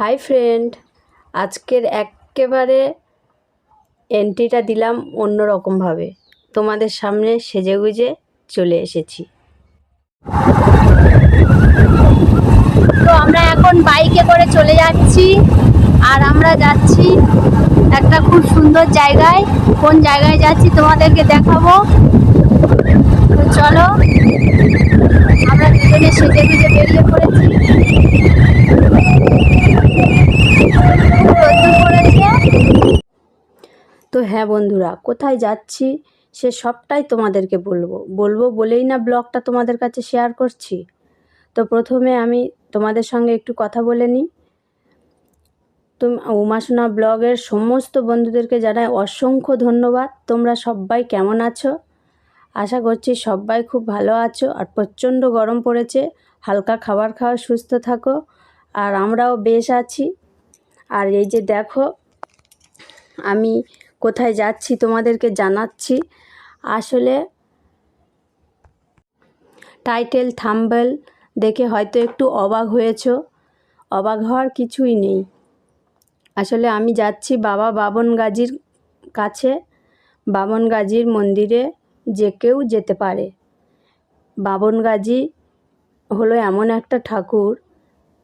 Hi friend, আজকের একেবারে এন্ট্রিটা দিলাম অন্য রকমভাবে তোমাদের সামনে সেজে গুজে চলে এসেছি। তো আমরা এখন বাইকে করে চলে যাচ্ছি আর আমরা যাচ্ছি একটা খুব সুন্দর জায়গায়। কোন জায়গায় যাচ্ছি তোমাদেরকে দেখাবো। তো চলো, আমরা দুজনে সেজে গুজে বেরিয়ে পড়েছি। তো হ্যাঁ বন্ধুরা, কোথায় যাচ্ছি সে সবটাই তোমাদেরকে বলব। বলব বলেই না ব্লগটা তোমাদের কাছে শেয়ার করছি। তো প্রথমে আমি তোমাদের সঙ্গে একটু কথা বলে নিই। তুমি, উমাসোনা ব্লগের সমস্ত বন্ধুদেরকে জানাই অসংখ্য ধন্যবাদ। তোমরা সবাই কেমন আছো? আশা করছি সবাই খুব ভালো আছো আর প্রচণ্ড গরম পড়েছে। হালকা খাবার খাওয়া, সুস্থ থাকো। আর আমরাও বেশ আছি। আর এই যে দেখো, আমি কোথায় যাচ্ছি তোমাদেরকে জানাচ্ছি। আসলে টাইটেল থাম্বেল দেখে হয়তো একটু অবাক হয়েছো। অবাক হওয়ার কিছুই নেই। আসলে আমি যাচ্ছি বাবা বাবন গাজীর কাছে। বাবন গাজীর মন্দিরে যে কেউ যেতে পারে। বাবন গাজী হলো এমন একটা ঠাকুর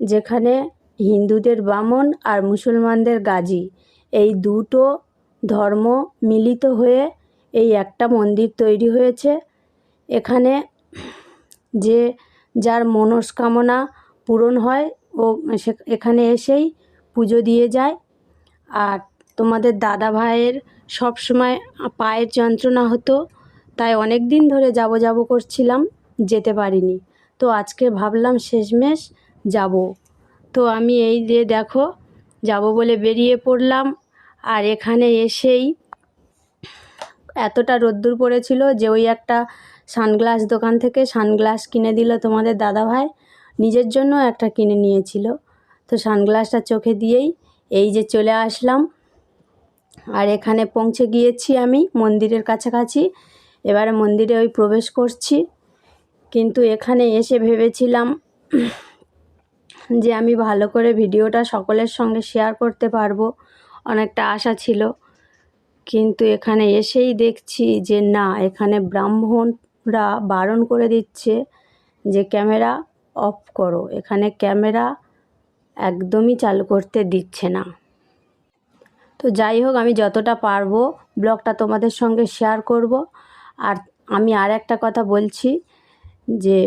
যেখানে হিন্দুদের বামন আর মুসলমানদের গাজী। এই দুটো ধর্ম মিলিত হয়ে এই একটা মন্দির তৈরি হয়েছে। এখানে যে যার মনস্কামনা পূরণ হয়, ও এখানে এসেই পুজো দিয়ে যায়। আর তোমাদের দাদা ভাইয়ের সব সময় পায়ের যন্ত্রণা হতো, তাই অনেক দিন ধরে যাব যাব করছিলাম, যেতে পারিনি। তো আজকে ভাবলাম শেষমেশ যাব। তো আমি এই যে দেখো, যাব বলে বেরিয়ে পড়লাম। আর এখানে এসেই এতটা রোদ্দুর পড়েছিল যে ওই একটা সানগ্লাস দোকান থেকে সানগ্লাস কিনে দিল তোমাদের দাদাভাই নিজের জন্য একটা কিনে নিয়েছিল। তো সানগ্লাসটা চোখে দিয়েই এই যে চলে আসলাম। আর এখানে পৌঁছে গিয়েছি আমি মন্দিরের কাছাকাছি। এবারে মন্দিরে ওই প্রবেশ করছি। কিন্তু এখানে এসে ভেবেছিলাম যে আমি ভালো করে ভিডিওটা সকলের সঙ্গে শেয়ার করতে পারব। অনেকটা আশা ছিল। কিন্তু এখানে এসেই দেখছি যে না, এখানে ব্রাহ্মণরা বারণ করে দিচ্ছে যে ক্যামেরা অফ করো। এখানে ক্যামেরা একদমই চালু করতে দিচ্ছে না। তো যাই হোক, আমি যতটা পারব ব্লগটা তোমাদের সঙ্গে শেয়ার করব। আর আমি আর একটা কথা বলছি যে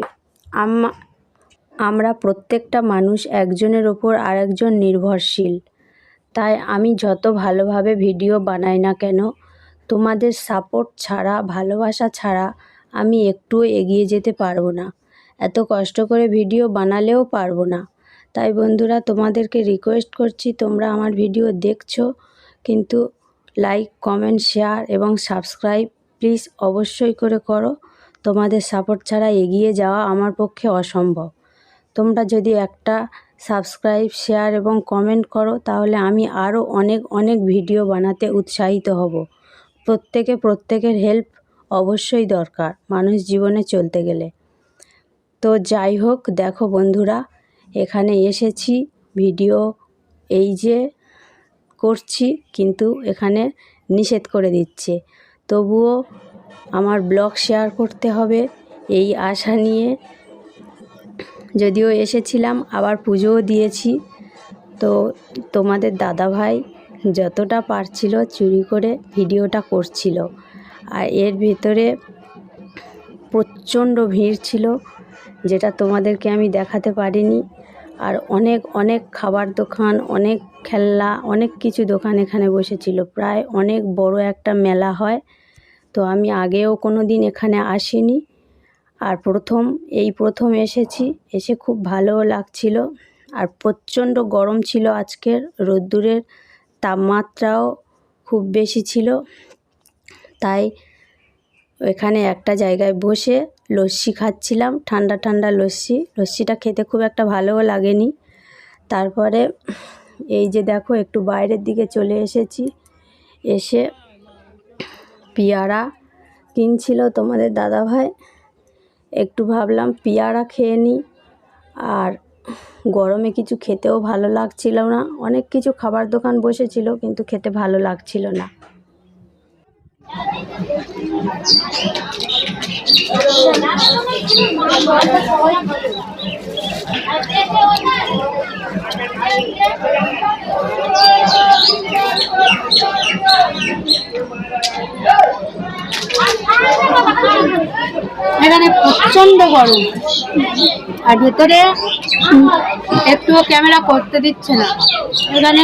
আমরা প্রত্যেকটা মানুষ একজনের ওপর আরেকজন নির্ভরশীল। তাই আমি যত ভালোভাবে ভিডিও বানাই না কেন, তোমাদের সাপোর্ট ছাড়া, ভালোবাসা ছাড়া আমি একটুও এগিয়ে যেতে পারব না। এত কষ্ট করে ভিডিও বানালেও পারব না। তাই বন্ধুরা, তোমাদেরকে রিকোয়েস্ট করছি, তোমরা আমার ভিডিও দেখছ, কিন্তু লাইক কমেন্ট শেয়ার এবং সাবস্ক্রাইব প্লিজ অবশ্যই করে করো। তোমাদের সাপোর্ট ছাড়া এগিয়ে যাওয়া আমার পক্ষে অসম্ভব। তোমরা যদি একটা সাবস্ক্রাইব, শেয়ার এবং কমেন্ট করো, তাহলে আমি আরও অনেক অনেক ভিডিও বানাতে উৎসাহিত হব। প্রত্যেকে প্রত্যেকের হেল্প অবশ্যই দরকার মানুষ জীবনে চলতে গেলে। তো যাই হোক, দেখো বন্ধুরা, এখানে এসেছি, ভিডিও এই যে করছি, কিন্তু এখানে নিষেধ করে দিচ্ছে। তবুও আমার ব্লগ শেয়ার করতে হবে, এই আশা নিয়ে যদিও এসেছিলাম, আবার পুজোও দিয়েছি। তো তোমাদের দাদাভাই যতটা পারছিল চুরি করে ভিডিওটা করছিল। আর এর ভিতরে প্রচণ্ড ভিড় ছিল, যেটা তোমাদেরকে আমি দেখাতে পারিনি। আর অনেক অনেক খাবার দোকান, অনেক খেলনা, অনেক কিছু দোকান এখানে বসেছিল। প্রায় অনেক বড় একটা মেলা হয়। তো আমি আগেও কোনো দিন এখানে আসিনি। আর প্রথম, এই প্রথম এসেছি। এসে খুব ভালোও লাগছিল। আর প্রচণ্ড গরম ছিল আজকের। রোদ্দুরের তাপমাত্রাও খুব বেশি ছিল। তাই এখানে একটা জায়গায় বসে লস্যি খাচ্ছিলাম, ঠান্ডা ঠান্ডা লস্যি। লস্যিটা খেতে খুব একটা ভালোও লাগেনি। তারপরে এই যে দেখো, একটু বাইরের দিকে চলে এসেছি। এসে পিয়ারা কিনছিল তোমাদের দাদাভাই। একটু ভাবলাম পেয়ারা খেয়ে নিই। আর গরমে কিছু খেতেও ভালো লাগছিল না। অনেক কিছু খাবার দোকান বসেছিল, কিন্তু খেতে ভালো লাগছিল না। এখানে প্রচণ্ড গরম। আর ভেতরে একটুও ক্যামেরা করতে দিচ্ছে না। এখানে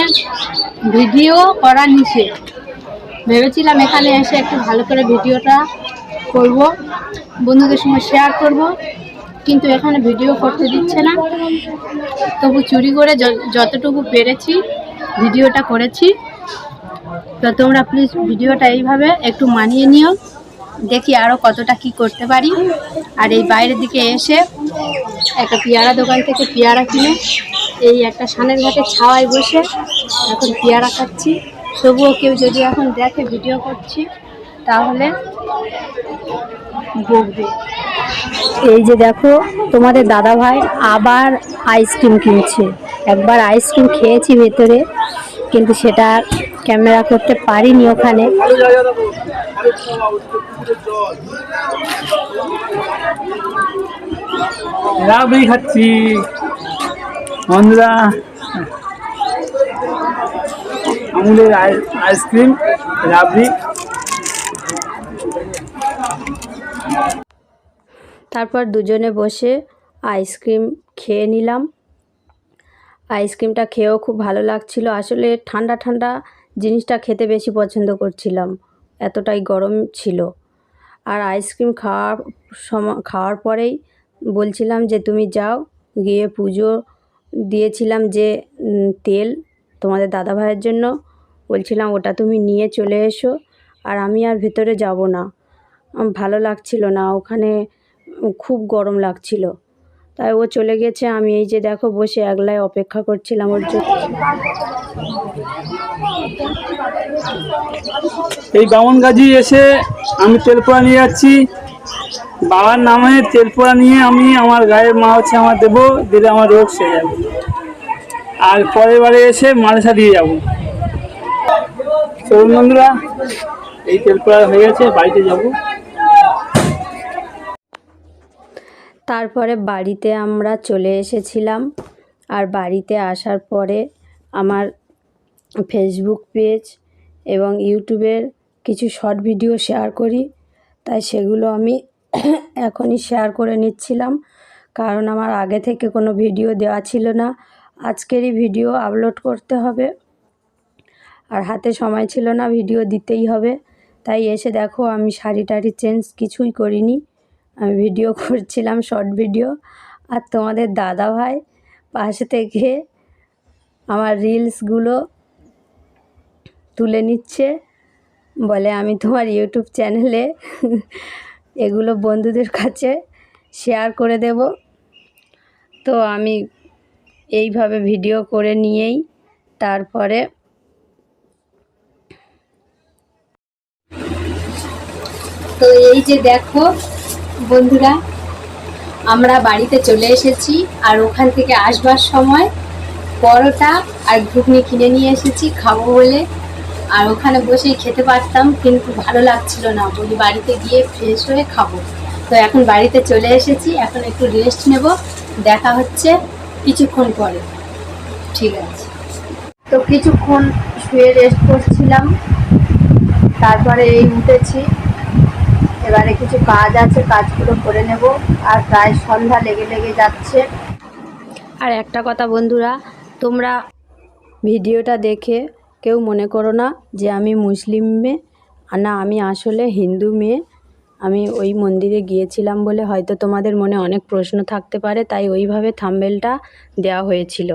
ভিডিও করা নিষেধ। ভেবেছিলাম এখানে এসে একটু ভালো করে ভিডিওটা করব, বন্ধুদের সঙ্গে শেয়ার করব, কিন্তু এখানে ভিডিও করতে দিচ্ছে না। তবু চুরি করে যতটুকু পেরেছি, ভিডিওটা করেছি। তো তোমরা প্লিজ ভিডিওটা এইভাবে একটু মানিয়ে নিও। দেখি আরও কতটা কি করতে পারি। আর এই বাইরের দিকে এসে একটা পেয়ারা দোকান থেকে পেয়ারা কিনে এই একটা সানের ঘাটে ছাওয়ায় বসে এখন পেয়ারা খাচ্ছি। তবুও কেউ যদি এখন দেখে ভিডিও করছি, তাহলে বকবে। এই যে দেখো, তোমাদের দাদা ভাই আবার আইসক্রিম কিনছে। একবার আইসক্রিম খেয়েছি ভেতরে, কিন্তু সেটা ক্যামেরা করতে পারিনি ওখানে। রাবড়ি খাচ্ছি। বন্ধুরা আমুলের আইসক্রিম রাবড়ি। তারপর দুজনে বসে আইসক্রিম খেয়ে নিলাম। আইসক্রিমটা খেয়েও খুব ভালো লাগছিল। আসলে ঠান্ডা ঠান্ডা জিনিসটা খেতে বেশি পছন্দ করছিলাম। এতটাই গরম ছিল। আর আইসক্রিম খাওয়ার সময়, খাওয়ার পরেই বলছিলাম যে, তুমি যাও, গিয়ে পুজো দিয়েছিলাম যে তেল তোমাদের দাদা ভাইয়ের জন্য। বলছিলাম, ওটা তুমি নিয়ে চলে এসো, আর আমি আর ভেতরে যাব না। ভালো লাগছিল না। ওখানে খুব গরম লাগছিল। তাই ও চলে গেছে। আমি এই যে দেখো বসে একলাই অপেক্ষা করছিলাম ওর জন্য। এই বামনগাজি এসে আমি তেলপোড়া নিয়ে যাচ্ছি। বাবার নামে তেলপোড়া নিয়ে আমি আমার গায়ের মা হচ্ছে আমার দেবো, দিলে আমার রোগ সেরে যাবে। আর পরের বারে এসে মালসা দিয়ে যাব। চলুন বন্ধুরা, এই তেলপোড়া হয়ে গেছে, বাড়িতে যাব। তারপরে বাড়িতে আমরা চলে এসেছিলাম। আর বাড়িতে আসার পরে আমার ফেসবুক পেজ এবং ইউটিউবের কিছু শর্ট ভিডিও শেয়ার করি। তাই সেগুলো আমি এখনই শেয়ার করে নিচ্ছিলাম। কারণ আমার আগে থেকে কোনো ভিডিও দেওয়া ছিল না। আজকেরই ভিডিও আপলোড করতে হবে। আর হাতে সময় ছিল না ভিডিও দিতেই হবে। তাই এসে দেখো আমি শাড়ি টাড়ি চেঞ্জ কিছুই করিনি। ভিডিও করছিলাম শর্ট ভিডিও আর তোমাদের দাদা ভাই পাশে থেকে আমার রিলসগুলো তুলে নিচ্ছে। বলে, আমি তোমার ইউটিউব চ্যানেলে এগুলো বন্ধুদের কাছে শেয়ার করে দেব। তো আমি এইভাবে ভিডিও করে নিয়েই তারপরে তো এই যে দেখো বন্ধুরা, আমরা বাড়িতে চলে এসেছি আর ওখান থেকে আসবার সময় পরোটা আর ঘুগনি কিনে নিয়ে এসেছি খাব বলে। আর ওখানে বসেই খেতে পারতাম, কিন্তু ভালো লাগছিল না। বলি বাড়িতে গিয়ে ফ্রেশ হয়ে খাব। তো এখন বাড়িতে চলে এসেছি, এখন একটু রেস্ট নেব, দেখা হচ্ছে কিছুক্ষণ পরে। ঠিক আছে। তো কিছুক্ষণ শুয়ে রেস্ট করছিলাম, তারপরে এই উঠেছি। এবারে কিছু কাজ আছে, কাজগুলো করে নেব। আর প্রায় সন্ধ্যা লেগে লেগে যাচ্ছে। আর একটা কথা বন্ধুরা, তোমরা ভিডিওটা দেখে কেউ মনে করো না যে আমি মুসলিম মেয়ে? না, আমি আসলে হিন্দু মেয়ে। আমি ওই মন্দিরে গিয়েছিলাম বলে হয়তো তোমাদের মনে অনেক প্রশ্ন থাকতে পারে, তাই ওইভাবে থাম্বেলটা দেওয়া হয়েছিল।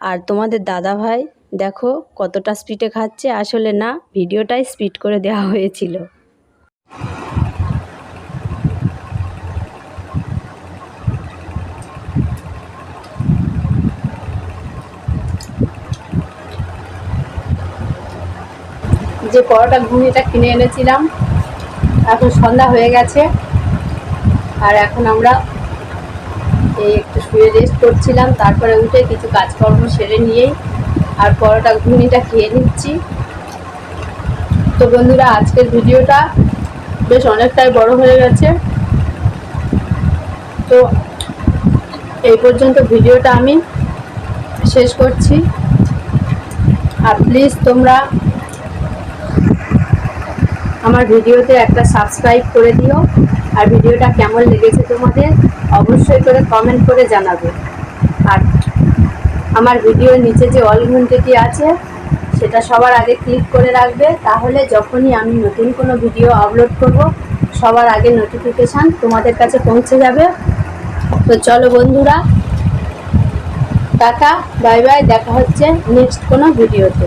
আর তোমাদের দাদা ভাই, দেখো কতটা স্পিডে খাচ্ছে, আসলে না, ভিডিওটাই স্পিড করে দেওয়া হয়েছিল। যে পরোটা ঘুগনিটা কিনে এনেছিলাম। এখন সন্ধ্যা হয়ে গেছে। আর এখন আমরা এই একটু শুয়ে রেস্ট করছিলাম। তারপরে উঠে কিছু কাজকর্ম সেরে নিয়েই আর পরোটা ঘুগনিটা খেয়ে নিচ্ছি। তো বন্ধুরা, আজকের ভিডিওটা বেশ অনেকটাই বড় হয়ে গেছে। তো এই পর্যন্ত ভিডিওটা আমি শেষ করছি। আর প্লিজ তোমরা আমার ভিডিওতে একটা সাবস্ক্রাইব করে দিও। আর ভিডিওটা কেমন লেগেছে তোমাদের, অবশ্যই করে কমেন্ট করে জানাবে। আর আমার ভিডিওর নিচে যে অল ঘন্টিটি আছে, সেটা সবার আগে ক্লিক করে রাখবে। তাহলে যখনই আমি নতুন কোনো ভিডিও আপলোড করব, সবার আগে নোটিফিকেশান তোমাদের কাছে পৌঁছে যাবে। তো চলো বন্ধুরা, টাটা বাই বাই দেখা হচ্ছে নেক্সট কোনো ভিডিওতে